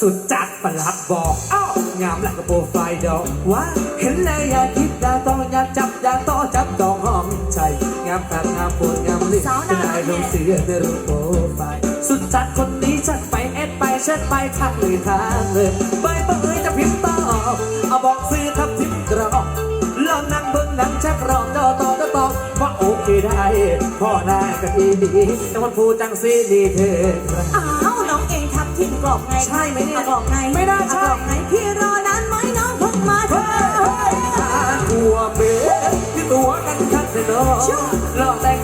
สุดจัดประหลัดบอกอ้าวงามหลักกระโปรงไฟดอกว่าเห็นแล้วอยากคิดอยากต้องอยากจับอยากต่อจับดอกหอมใจงามตางามปวดงามลิ้นเป็นนายลงเสือในรูปโปรไฟล์สุดจัดคนนี้ชัดไปเอ็ดไปเช็ดไปทักเลยทางเลยใบเบยจะพิมพ์ต่อเอาบอกซื้อทับทิมกรอบลองนั่งเบิ่งหนังชักรอบต่อต่อต่อต่อว่าโอเคได้พ่อได้ก็ดีดีแต่วันพูดจังซีดีเธอ กรอบไงใช่ไหมเนี่ยกรอบไงไม่น่าใช่กรอบไงพี่รอนานไหมน้องเพิ่งมาเถเฮ้อะยหาตัวเบสที่ตัวกันชัดเลยเนาะหลอกแต่ง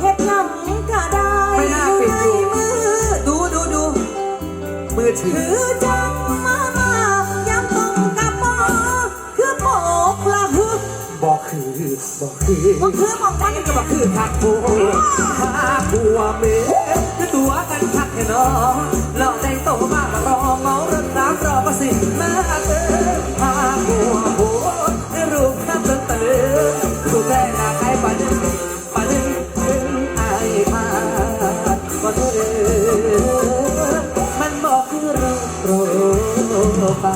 เฮ็ดหยังก็ได้ไม่น่าปิดอยู่ ในมือดูดูดูมือถืถืออจังมามากย้ำตรงกับหมอคือโปกละหึบอกคือบอกคือก็คือมองมัมันนก็บอกคือทักโบหาบัวเมคือตัวกันทักแค่นอหลอกใจโตมากรอเมาเรื่องน้ำรอประสิทธิ์มาเออ โปรไป